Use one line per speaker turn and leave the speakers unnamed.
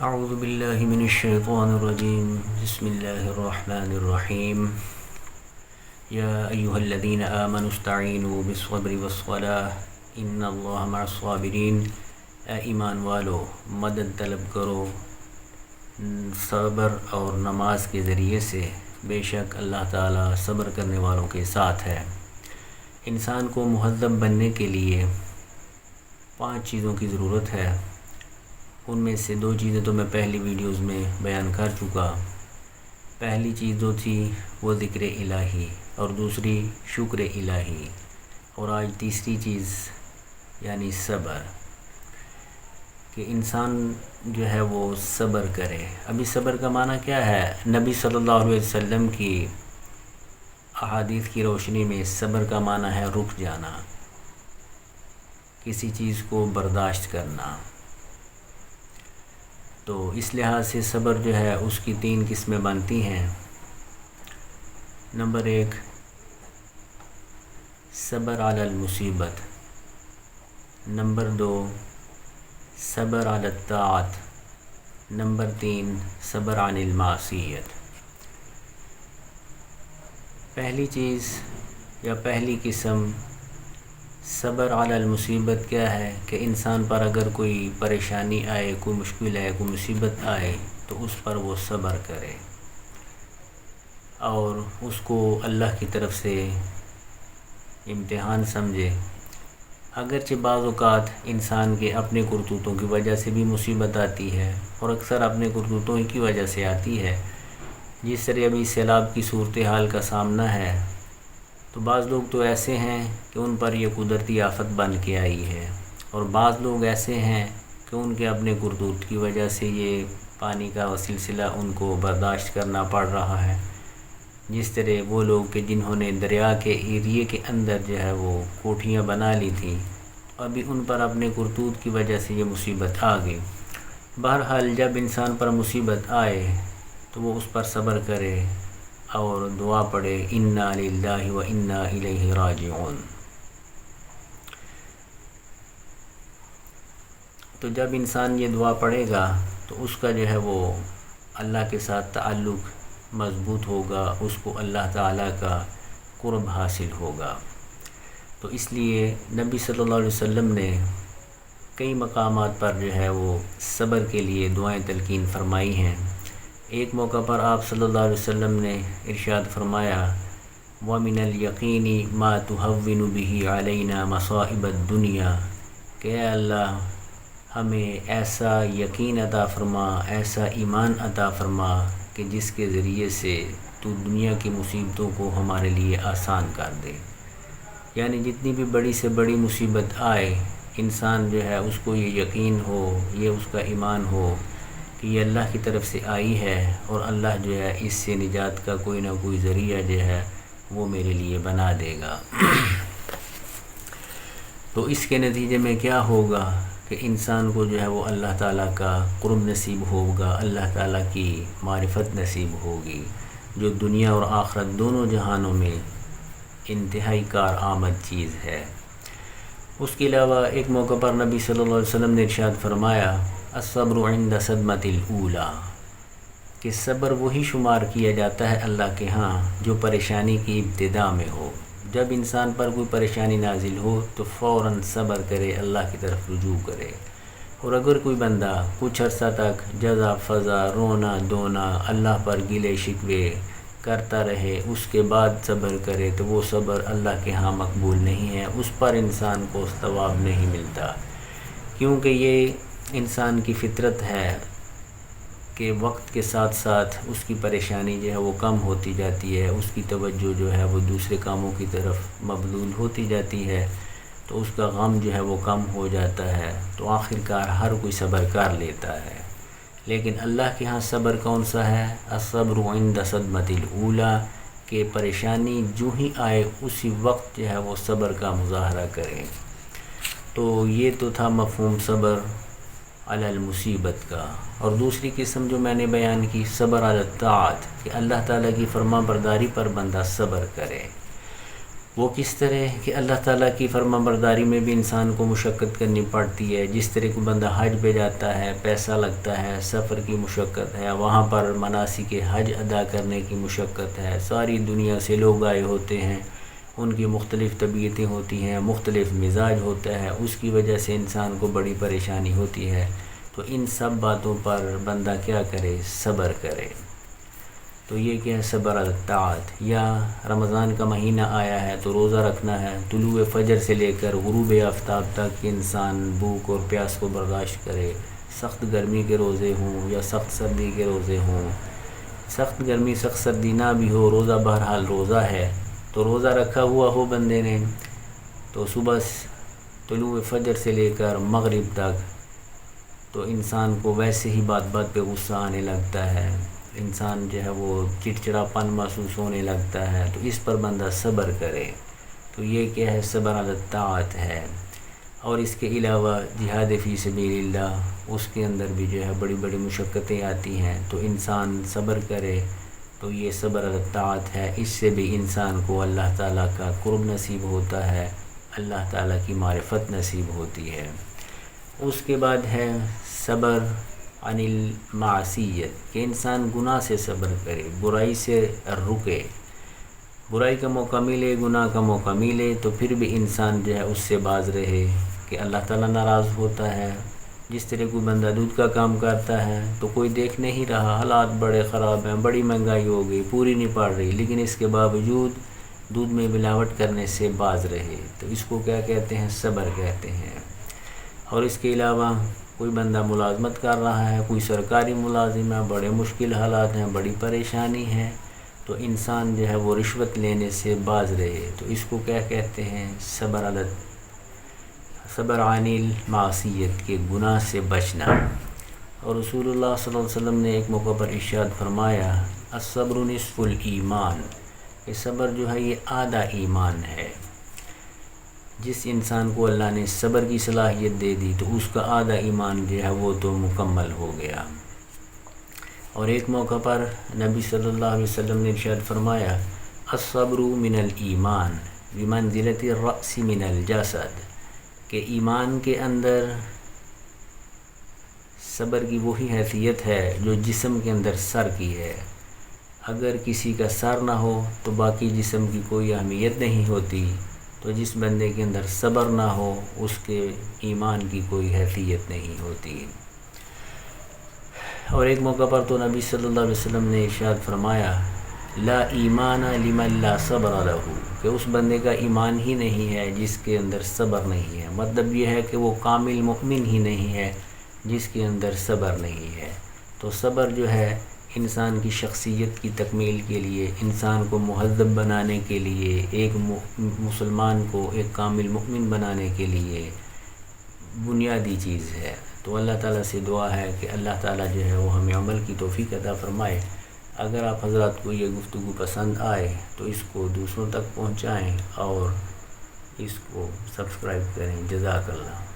اعوذ باللہ من الشیطان الرجیم بسم اللہ الرحمن الرحیم یا ایوہ الذین آمنوا استعینوا بالصبر والصلاة. ان اللہ مع الصابرین اے ایمان والو، مدد طلب کرو. صبر اور نماز کے ذریعے سے بے شک اللہ تعالیٰ صبر کرنے والوں کے ساتھ ہے۔ انسان کو مہذب بننے کے لیے پانچ چیزوں کی ضرورت ہے۔ ان میں سے دو چیزیں تو میں پہلی ویڈیوز میں بیان کر چکا۔ پہلی چیز جو تھی وہ ذکر الہی اور دوسری شکر الہی اور آج تیسری چیز یعنی صبر کہ انسان جو ہے وہ صبر کرے۔ ابھی صبر کا معنی کیا ہے؟ نبی صلی اللہ علیہ وسلم کی احادیث کی روشنی میں صبر کا معنی ہے رک جانا، کسی چیز کو برداشت کرنا۔ تو اس لحاظ سے صبر جو ہے اس کی تین قسمیں بنتی ہیں۔ نمبر ایک، صبر علی المصیبت۔ نمبر دو، صبر علی الطاعت۔ نمبر تین، صبر عن المعصیت۔ پہلی چیز یا پہلی قسم صبر علی المصیبت کیا ہے کہ انسان پر اگر کوئی پریشانی آئے، کوئی مشکل آئے، کوئی مصیبت آئے تو اس پر وہ صبر کرے اور اس کو اللہ کی طرف سے امتحان سمجھے۔ اگرچہ بعض اوقات انسان کے اپنے کرتوتوں کی وجہ سے بھی مصیبت آتی ہے اور اکثر اپنے کرتوتوں کی وجہ سے آتی ہے، جس طرح ابھی سیلاب کی صورتحال کا سامنا ہے تو بعض لوگ تو ایسے ہیں کہ ان پر یہ قدرتی آفت بن کے آئی ہے اور بعض لوگ ایسے ہیں کہ ان کے اپنے کردوت کی وجہ سے یہ پانی کا سلسلہ ان کو برداشت کرنا پڑ رہا ہے۔ جس طرح وہ لوگ کہ جنہوں نے دریا کے ایریے کے اندر جو ہے وہ کوٹھیاں بنا لی تھیں، ابھی ان پر اپنے کرتوت کی وجہ سے یہ مصیبت آ گئی۔ بہرحال جب انسان پر مصیبت آئے تو وہ اس پر صبر کرے۔ اور دعا پڑھے، انا للہ و انا الیہ راجعون. تو جب انسان یہ دعا پڑھے گا تو اس کا جو ہے وہ اللہ کے ساتھ تعلق مضبوط ہوگا، اس کو اللہ تعالیٰ کا قرب حاصل ہوگا۔ تو اس لیے نبی صلی اللہ علیہ وسلم نے کئی مقامات پر جو ہے وہ صبر کے لیے دعائیں تلقین فرمائی ہیں۔ ایک موقع پر آپ صلی اللہ علیہ وسلم نے ارشاد فرمایا، وَمِنَ الْيَقِينِ مَا تُحَوِّنُ بِهِ عَلَيْنَا مَصَائِبَ الدُّنْيَا۔ کہ اے اللہ، ہمیں ایسا یقین عطا فرما، ایسا ایمان عطا فرما کہ جس کے ذریعے سے تو دنیا کی مصیبتوں کو ہمارے لیے آسان کر دے۔ یعنی جتنی بھی بڑی سے بڑی مصیبت آئے، انسان جو ہے، اس کو یہ یقین ہو، یہ اس کا ایمان ہو کہ یہ اللہ کی طرف سے آئی ہے اور اللہ جو ہے اس سے نجات کا کوئی نہ کوئی ذریعہ جو ہے وہ میرے لیے بنا دے گا۔ تو اس کے نتیجے میں کیا ہوگا کہ انسان کو جو ہے وہ اللہ تعالیٰ کا قرب نصیب ہوگا، اللہ تعالیٰ کی معرفت نصیب ہوگی۔ جو دنیا اور آخرت دونوں جہانوں میں انتہائی کار آمد چیز ہے۔ اس کے علاوہ ایک موقع پر نبی صلی اللہ علیہ وسلم نے ارشاد فرمایا الصبر عند صدمت الاولا کہ صبر وہی شمار کیا جاتا ہے اللہ کے ہاں جو پریشانی کی ابتدا میں ہو۔ جب انسان پر کوئی پریشانی نازل ہو تو فوراً صبر کرے، اللہ کی طرف رجوع کرے۔ اور اگر کوئی بندہ کچھ عرصہ تک جزا، فضا، رونا، دونا، اللہ پر گلے شکوے کرتا رہے، اس کے بعد صبر کرے، تو وہ صبر اللہ کے ہاں مقبول نہیں ہے، اس پر انسان کو ثواب نہیں ملتا۔ کیونکہ یہ انسان کی فطرت ہے کہ وقت کے ساتھ ساتھ اس کی پریشانی جو ہے وہ کم ہوتی جاتی ہے، اس کی توجہ جو ہے وہ دوسرے کاموں کی طرف مبدول ہوتی جاتی ہے، تو اس کا غم جو ہے وہ کم ہو جاتا ہے، تو آخر کار ہر کوئی صبر کر لیتا ہے۔ لیکن اللہ کے ہاں صبر کون سا ہے؟ اصبر عند صدمت الاولا کہ پریشانی جو ہی آئے اسی وقت جو ہے وہ صبر کا مظاہرہ کریں۔ تو یہ تو تھا مفہوم صبر۔ المصیبت کا۔ اور دوسری قسم جو میں نے بیان کی، صبر الطاعت، کہ اللہ تعالیٰ کی فرما برداری پر بندہ صبر کرے۔ وہ کس طرح کہ اللہ تعالیٰ کی فرما برداری میں بھی انسان کو مشقت کرنی پڑتی ہے۔ جس طرح کو بندہ حج پہ جاتا ہے، پیسہ لگتا ہے، سفر کی مشقت ہے، وہاں پر مناسب کے حج ادا کرنے کی مشقت ہے۔ ساری دنیا سے لوگ آئے ہوتے ہیں۔ ان کی مختلف طبیعتیں ہوتی ہیں، مختلف مزاج ہوتا ہے، اس کی وجہ سے انسان کو بڑی پریشانی ہوتی ہے۔ تو ان سب باتوں پر بندہ کیا کرے؟ صبر کرے۔ تو یہ کیا ہے؟ صبر الطاعت۔ یا رمضان کا مہینہ آیا ہے تو روزہ رکھنا ہے۔ طلوع فجر سے لے کر غروب آفتاب تک انسان بھوک اور پیاس کو برداشت کرے۔ سخت گرمی کے روزے ہوں یا سخت سردی کے روزے ہوں۔ سخت گرمی، سخت سردی نہ بھی ہو، روزہ بہرحال روزہ ہے۔ تو روزہ رکھا ہوا ہو بندے نے، تو صبح طلوع فجر سے لے کر مغرب تک تو انسان کو ویسے ہی بات بات پہ غصہ آنے لگتا ہے۔ انسان جو ہے وہ چڑچڑا پن محسوس ہونے لگتا ہے۔ تو اس پر بندہ صبر کرے۔ تو یہ کیا ہے صبر الطاعت ہے۔ اور اس کے علاوہ جہاد فی سبیل اللہ اس کے اندر بھی جو ہے بڑی بڑی مشقتیں آتی ہیں۔ تو انسان صبر کرے۔ تو یہ صبر الطاعت ہے۔ اس سے بھی انسان کو اللہ تعالیٰ کا قرب نصیب ہوتا ہے، اللہ تعالیٰ کی معرفت نصیب ہوتی ہے۔ اس کے بعد ہے صبر عن المعصیت کہ انسان گناہ سے صبر کرے، برائی سے رکے۔ برائی کا موقع ملے، گناہ کا موقع ملے، تو پھر بھی انسان جو ہے اس سے باز رہے کہ اللہ تعالیٰ ناراض ہوتا ہے۔ جس طرح کوئی بندہ دودھ کا کام کرتا ہے تو کوئی دیکھ نہیں رہا، حالات بڑے خراب ہیں، بڑی مہنگائی ہو گئی، پوری نہیں پڑ رہی، لیکن اس کے باوجود دودھ میں ملاوٹ کرنے سے باز رہے۔ تو اس کو کیا کہتے ہیں؟ صبر کہتے ہیں۔ اور اس کے علاوہ کوئی بندہ ملازمت کر رہا ہے، کوئی سرکاری ملازم ہے، بڑے مشکل حالات ہیں، بڑی پریشانی ہے تو انسان جو ہے وہ رشوت لینے سے باز رہے۔ تو اس کو کیا کہتے ہیں؟ صبر عدت صبر عنیل معصیت کے گناہ سے بچنا۔ اور رسول اللہ صلی اللہ علیہ وسلم نے ایک موقع پر ارشاد فرمایا، الصبر نصف الایمان۔ کہ صبر جو ہے، یہ آدھا ایمان ہے۔ جس انسان کو اللہ نے صبر کی صلاحیت دے دی، تو اس کا آدھا ایمان جو ہے، وہ تو مکمل ہو گیا۔ اور ایک موقع پر نبی صلی اللہ علیہ وسلم نے ارشاد فرمایا، الصبر من الایمان بمنزلت الرأس من الجسد۔ کہ ایمان کے اندر صبر کی وہی حیثیت ہے جو جسم کے اندر سر کی ہے۔ اگر کسی کا سر نہ ہو تو باقی جسم کی کوئی اہمیت نہیں ہوتی۔ تو جس بندے کے اندر صبر نہ ہو، اس کے ایمان کی کوئی حیثیت نہیں ہوتی۔ اور ایک موقع پر تو نبی صلی اللہ علیہ وسلم نے ارشاد فرمایا لا ایمان لمن لا صبر لہو کہ اس بندے کا ایمان ہی نہیں ہے جس کے اندر صبر نہیں ہے۔ مطلب یہ ہے کہ وہ کامل مؤمن ہی نہیں ہے جس کے اندر صبر نہیں ہے۔ تو صبر جو ہے انسان کی شخصیت کی تکمیل کے لیے، انسان کو مہذب بنانے کے لیے، ایک مسلمان کو ایک کامل مؤمن بنانے کے لیے بنیادی چیز ہے۔ تو اللہ تعالیٰ سے دعا ہے کہ اللہ تعالیٰ جو ہے وہ ہمیں عمل کی توفیق عطا فرمائے۔ اگر آپ حضرات کو یہ گفتگو پسند آئے تو اس کو دوسروں تک پہنچائیں اور اس کو سبسکرائب کریں۔ جزاک اللہ۔